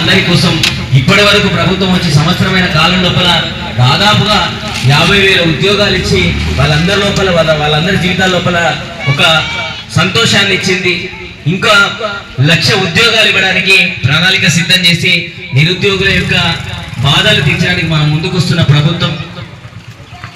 అందరి కోసం ఇప్పటి వరకు ప్రభుత్వం వచ్చి సంవత్సరమైన కాలం లోపల దాదాపుగా యాభై వేల ఉద్యోగాలు ఇచ్చి వాళ్ళందరి లోపల వాళ్ళ వాళ్ళందరి జీవితాల లోపల ఒక సంతోషాన్ని ఇచ్చింది. ఇంకా లక్ష ఉద్యోగాలు ఇవ్వడానికి ప్రణాళిక సిద్ధం చేసి నిరుద్యోగుల యొక్క బాధలు తీర్చడానికి మనం ముందుకొస్తున్న ప్రభుత్వం.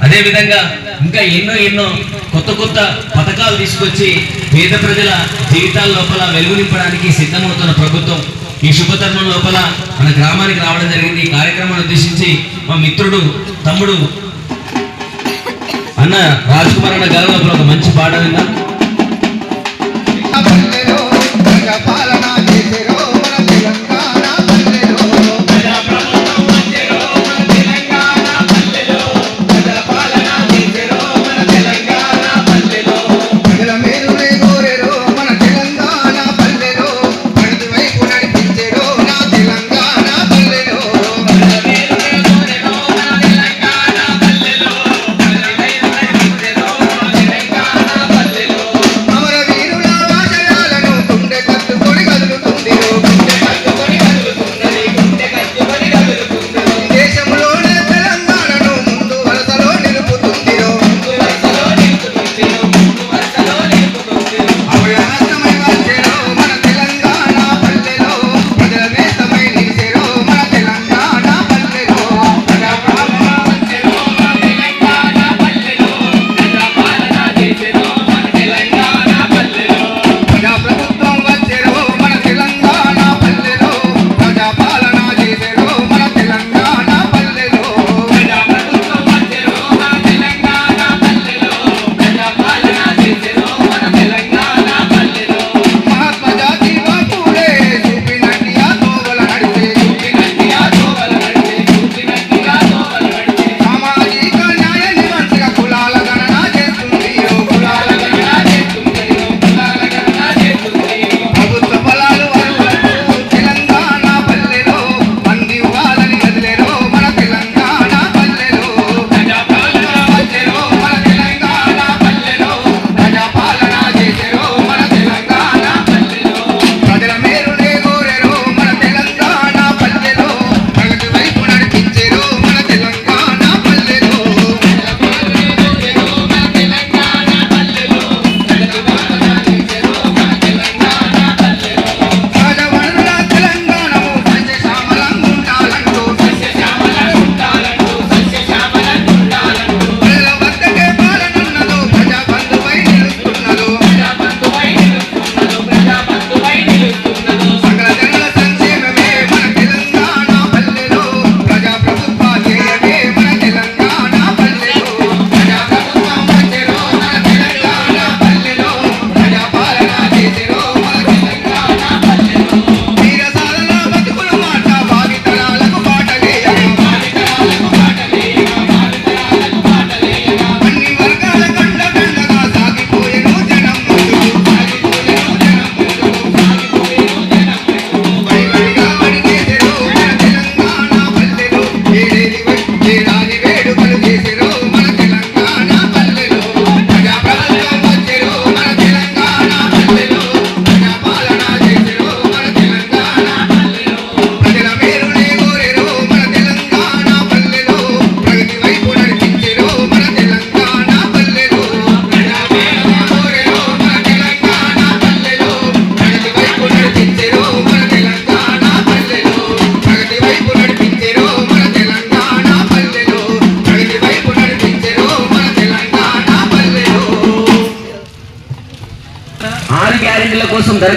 అదేవిధంగా ఇంకా ఎన్నో ఎన్నో కొత్త కొత్త పథకాలు తీసుకొచ్చి పేద ప్రజల జీవితాల లోపల వెలుగునింపడానికి సిద్ధమవుతున్న ప్రభుత్వం. ఈ శుభధర్మం లోపల మన గ్రామానికి రావడం జరిగింది. ఈ కార్యక్రమాన్ని ఉద్దేశించి మా మిత్రుడు తమ్ముడు అన్న రాజ్కుమార్ అన్న గారు ఒక మంచి పాట విన్నాం.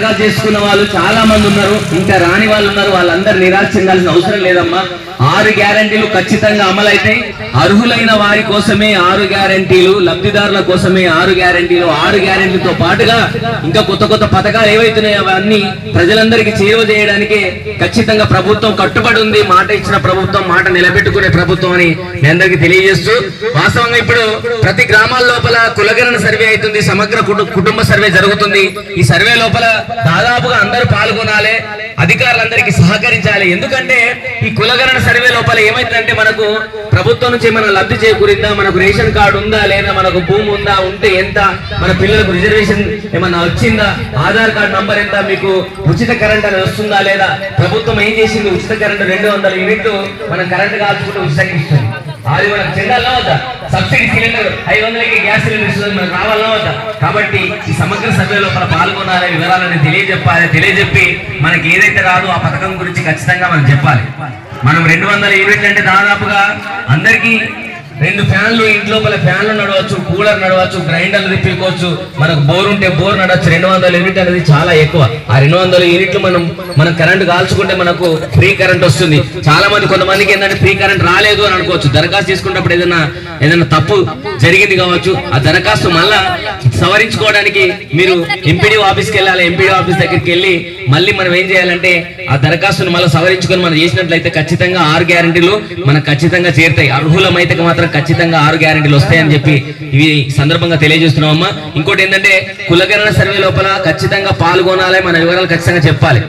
పుస్తకాలు చేసుకున్న వాళ్ళు చాలా మంది ఉన్నారు. ఇంకా రాని వాళ్ళు ఉన్నారు. వాళ్ళందరూ నిరాశ చెందాల్సిన అవసరం లేదమ్మా. ఆరు గ్యారంటీలు ఖచ్చితంగా అమలైతాయి. అర్హులైన వారి కోసమే ఆరు గ్యారంటీలు లబ్ధిదారుల కోసమే ఆరు గ్యారంటీలు ఆరు గ్యారంటీలతో పాటుగా ఇంకా కొత్త కొత్త పథకాలు ఏవైతున్నాయో అవన్నీ ప్రజలందరికీ చేరువ చేయడానికి ఖచ్చితంగా ప్రభుత్వం కట్టుబడి ఉంది. మాట ఇచ్చిన ప్రభుత్వం మాట నిలబెట్టుకునే ప్రభుత్వం అని మీ అందరికీ తెలియజేస్తూ వాస్తవంగా ఇప్పుడు ప్రతి గ్రామాల లోపల కులగరణ సర్వే అవుతుంది. సమగ్ర కుటుంబ సర్వే జరుగుతుంది. ఈ సర్వే లోపల దాదాపుగా అందరూ పాల్గొనాలి అధికారులందరికీ సహకరించాలి. ఎందుకంటే ఈ కులగరణ సర్వే లోపల ఏమైందంటే మనకు ప్రభుత్వం నుంచి ఏమైనా లబ్ధి చేకూరిందా మనకు రేషన్ కార్డు ఉందా లేదా మనకు భూమి ఉందా ఉంటే ఎంత మన పిల్లలకు రిజర్వేషన్ ఏమన్నా వచ్చిందా ఆధార్ కార్డు నంబర్ ఎంత మీకు ఉచిత కరెంట్ అనేది వస్తుందా లేదా ప్రభుత్వం ఏం చేసింది ఉచిత కరెంట్ రెండు వందల యూనిట్లు మనం కరెంట్ కాల్చుకుంటే ఉచితంగా ఇస్తుంది. అది మనకు చెందాలా వద్దా సబ్సిడీ సిలిండర్ ఐదు వందలకి గ్యాస్ సిలిండర్ ఇస్తుంది మనకు రావాలా వద్దా కాబట్టి ఈ సమగ్ర సర్వే లోపల పాల్గొనాలనే వివరాలని తెలియజెప్పాలి. తెలియజెప్పి మనకి ఏదైతే రాదో ఆ పథకం గురించి ఖచ్చితంగా మనం చెప్పాలి. మనం రెండు వందల యూనిట్లు అంటే దాదాపుగా అందరికీ రెండు ఫ్యాన్లు ఇంటి లోపల ఫ్యాన్లు నడవచ్చు కూలర్ నడవచ్చు గ్రైండర్లు తిప్పుకోవచ్చు. మనకు బోర్ ఉంటే బోర్ నడవచ్చు. రెండు వందల యూనిట్ అనేది చాలా ఎక్కువ. ఆ రెండు వందల యూనిట్లు మనం మనం కరెంట్ కాల్చుకుంటే మనకు ఫ్రీ కరెంట్ వస్తుంది. చాలా మంది కొంతమందికి ఏంటంటే ఫ్రీ కరెంట్ రాలేదు అని అనుకోవచ్చు. దరఖాస్తు చేసుకున్నప్పుడు ఏదైనా ఏదైనా తప్పు జరిగింది కావచ్చు. ఆ దరఖాస్తు మళ్ళా సవరించుకోవడానికి మీరు ఎంపీడీ ఆఫీస్కి వెళ్ళాలి. ఎంపీడీ ఆఫీస్ దగ్గరికి వెళ్ళి మళ్ళీ మనం ఏం చేయాలంటే ఆ దరఖాస్తును మళ్ళీ సవరించుకొని మనం చేసినట్లయితే ఖచ్చితంగా ఆరు గ్యారంటీలు మనకు ఖచ్చితంగా చేరుతాయి. అర్హులమైతే మాత్రం ఖచ్చితంగా ఆరు గ్యారంటీలు వస్తాయని చెప్పి ఇవి సందర్భంగా తెలియజేస్తున్నామమ్మా. ఇంకోటి ఏంటంటే కులగరణ సర్వే లోపల ఖచ్చితంగా పాల్గొనాలి. మన వివరాలు ఖచ్చితంగా చెప్పాలి.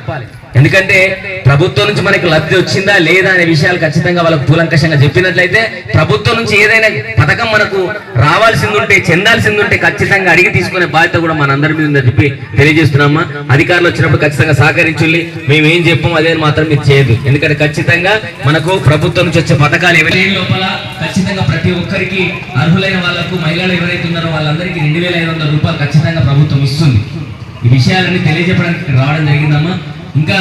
ఎందుకంటే ప్రభుత్వం నుంచి మనకి లబ్ధి వచ్చిందా లేదా అనే విషయాలు ఖచ్చితంగా వాళ్ళకు కూలంకషంగా చెప్పినట్లయితే ప్రభుత్వం నుంచి ఏదైనా పథకం మనకు రావాల్సింది ఉంటే చెందాల్సింది ఉంటే ఖచ్చితంగా అడిగి తీసుకునే బాధ్యత కూడా మన అందరి మీద ఉందని చెప్పి తెలియజేస్తున్నామా. అధికారులు వచ్చినప్పుడు ఖచ్చితంగా సహకరించుల్లి. మేము ఏం చెప్పాం అదే మాత్రం మీరు చేయదు ఎందుకంటే ఖచ్చితంగా మనకు ప్రభుత్వం నుంచి వచ్చే పథకాలు ఎవరి లోపల ఖచ్చితంగా ప్రతి ఒక్కరికి అర్హులైన వాళ్ళకు మహిళలు ఎవరైతే ఉన్నారో వాళ్ళందరికీ రెండు వేల ఐదు వందల రూపాయలు ఖచ్చితంగా ప్రభుత్వం ఇస్తుంది. ఈ విషయాలన్నీ తెలియజెప్పడానికి రావడం జరిగిందమ్మా. ఇంకా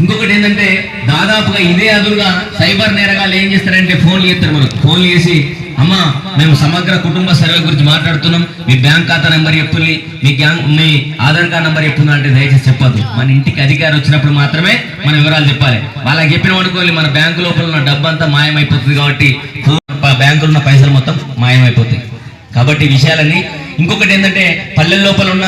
ఇంకొకటి ఏంటంటే దాదాపుగా ఇదే అదురుగా సైబర్ నేరగాళ్ళు ఏం చేస్తారంటే ఫోన్లు చేస్తారు మనకు. ఫోన్లు చేసి అమ్మా మేము సమగ్ర కుటుంబ సర్వే గురించి మాట్లాడుతున్నాం. మీ బ్యాంక్ ఖాతా నెంబర్ చెప్పుల్ని మీ గ్యాంగ్ మీ ఆధార్ కార్డ్ నెంబర్ ఎప్పుడు అంటే దయచేసి చెప్పొద్దు. మన ఇంటికి అధికారి వచ్చినప్పుడు మాత్రమే మన వివరాలు చెప్పాలి. వాళ్ళకి చెప్పిన అనుకోని మన బ్యాంకు లోపల ఉన్న డబ్బు అంతా మాయమైపోతుంది కాబట్టి బ్యాంకులో ఉన్న పైసలు మొత్తం మాయమైపోతాయి. కాబట్టి విషయాలని విషయాలన్నీ ఇంకొకటి ఏంటంటే పల్లెల లోపల ఉన్న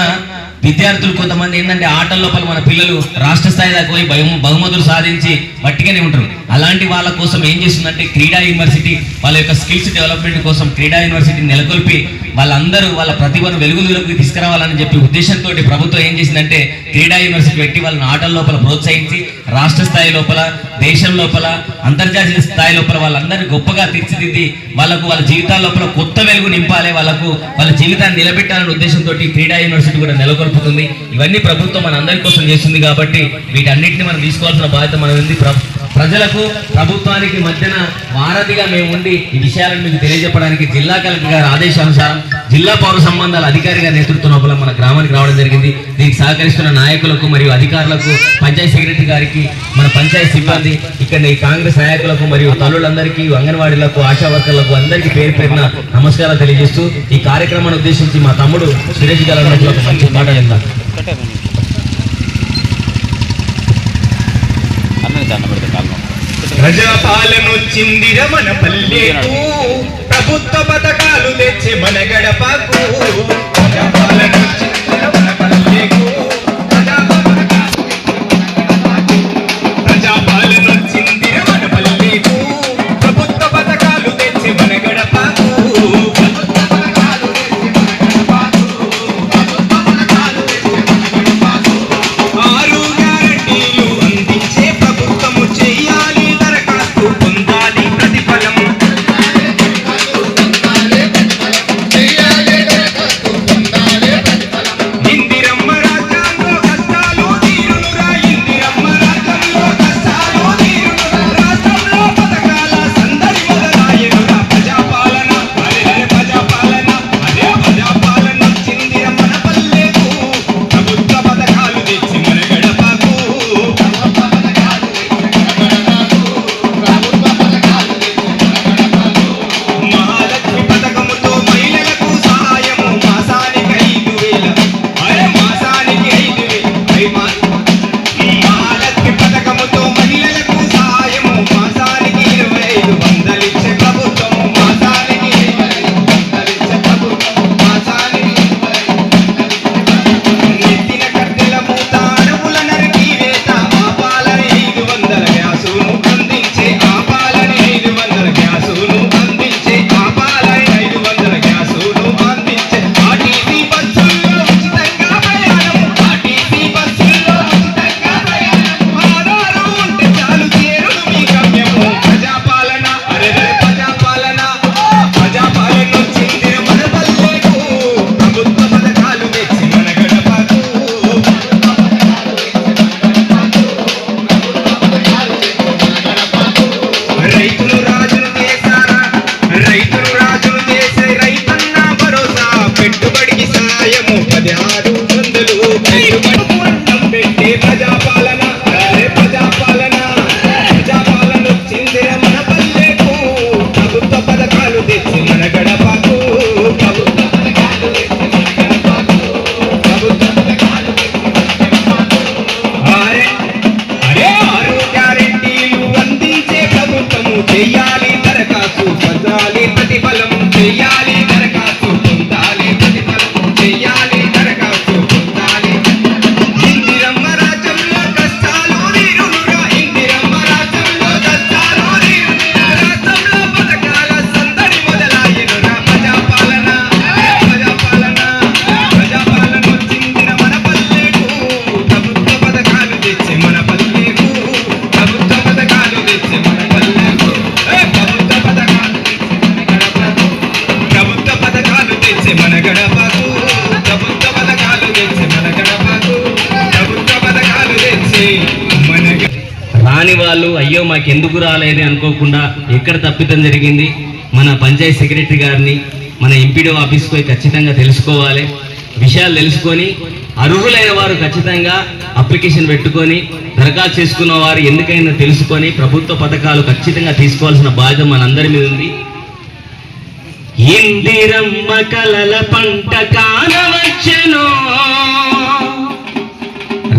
విద్యార్థులు కొంతమంది ఏంటంటే ఆటల లోపల మన పిల్లలు రాష్ట్ర స్థాయి దాకా పోయి భయం బహుమతులు సాధించి మట్టిగానే ఉంటారు అలాంటి వాళ్ళ కోసం ఏం చేస్తుందంటే క్రీడా యూనివర్సిటీ వాళ్ళ యొక్క స్కిల్స్ డెవలప్మెంట్ కోసం క్రీడా యూనివర్సిటీ నెలకొల్పి వాళ్ళందరూ వాళ్ళ ప్రతిభను వెలుగులోకి తీసుకురావాలని చెప్పి ఉద్దేశంతో ప్రభుత్వం ఏం చేసిందంటే క్రీడా యూనివర్సిటీ పెట్టి వాళ్ళని ఆటల లోపల ప్రోత్సహించి రాష్ట్ర స్థాయి లోపల దేశం లోపల అంతర్జాతీయ స్థాయి లోపల వాళ్ళందరినీ గొప్పగా తీర్చిదిద్ది వాళ్ళకు వాళ్ళ జీవితాల లోపల కొత్త వెలుగు నింపాలి వాళ్ళకు వాళ్ళ జీవితాన్ని నిలబెట్టాలనే ఉద్దేశంతో క్రీడా యూనివర్సిటీ కూడా నెలకొల్పుతుంది. ఇవన్నీ ప్రభుత్వం మన అందరి కోసం చేస్తుంది కాబట్టి వీటన్నిటిని మనం తీసుకోవాల్సిన బాధ్యత మనది. ప్ర- ప్రజలకు ప్రభుత్వానికి మధ్యన వారధిగా మేము ఉండి ఈ విషయాలను మీకు తెలియజెప్పడానికి జిల్లా కలెక్టర్ గారి ఆదేశానుసారం జిల్లా పౌర సంబంధాల అధికారిగా గారి నేతృత్వం లోపల మన గ్రామానికి రావడం జరిగింది. దీనికి సహకరిస్తున్న నాయకులకు మరియు అధికారులకు పంచాయతీ సెక్రటరీ గారికి మన పంచాయతీ సిబ్బంది ఇక్కడ ఈ కాంగ్రెస్ నాయకులకు మరియు తల్లులందరికీ అంగన్వాడీలకు ఆశా వర్కర్లకు అందరికీ పేరు పేరున నమస్కారాలు తెలియజేస్తూ ఈ కార్యక్రమాన్ని ఉద్దేశించి మా తమ్ముడు సురేష్ గారు మంచి మాట కాలం ప్రజాపాలన మన పల్లెకు. ప్రభుత్వ పథకాలు తెచ్చి మన గడపకు. అయ్యో ఎందుకు రాలేదు అనుకోకుండా ఎక్కడ తప్పితం జరిగింది? మన పంచాయతీ సెక్రటరీ గారిని మన ఎంపీడీ ఆఫీస్కి పోయి ఖచ్చితంగా తెలుసుకోవాలి. విషయాలు తెలుసుకొని అర్హులైన వారు ఖచ్చితంగా అప్లికేషన్ పెట్టుకొని దరఖాస్తు చేసుకున్న వారు ఎందుకైనా తెలుసుకొని ప్రభుత్వ పథకాలు ఖచ్చితంగా తీసుకోవాల్సిన బాధ్యత మనందరి మీద ఉంది. ఇందిరమ్మ కలల పంట కానవచ్చెను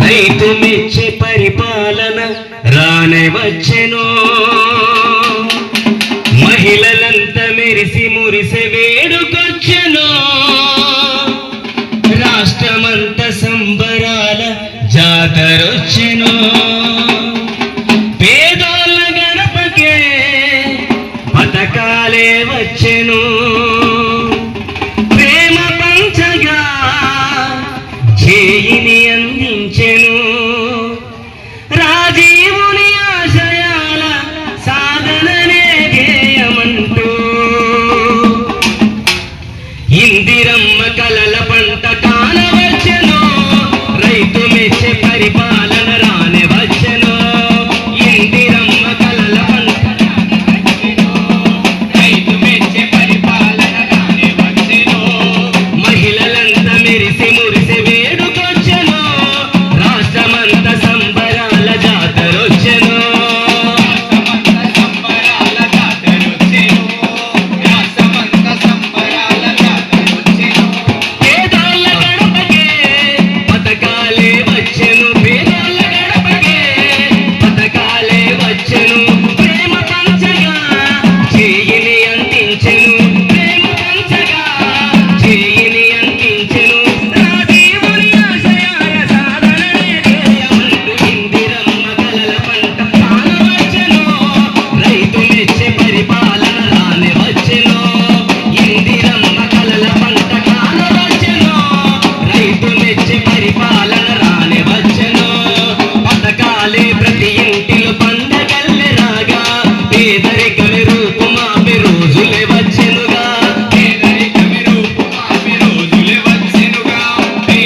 రైతు మెచ్చే పరిపాలన రానే వచ్చెను. మహిళలంత మెరిసి మురిసెవే.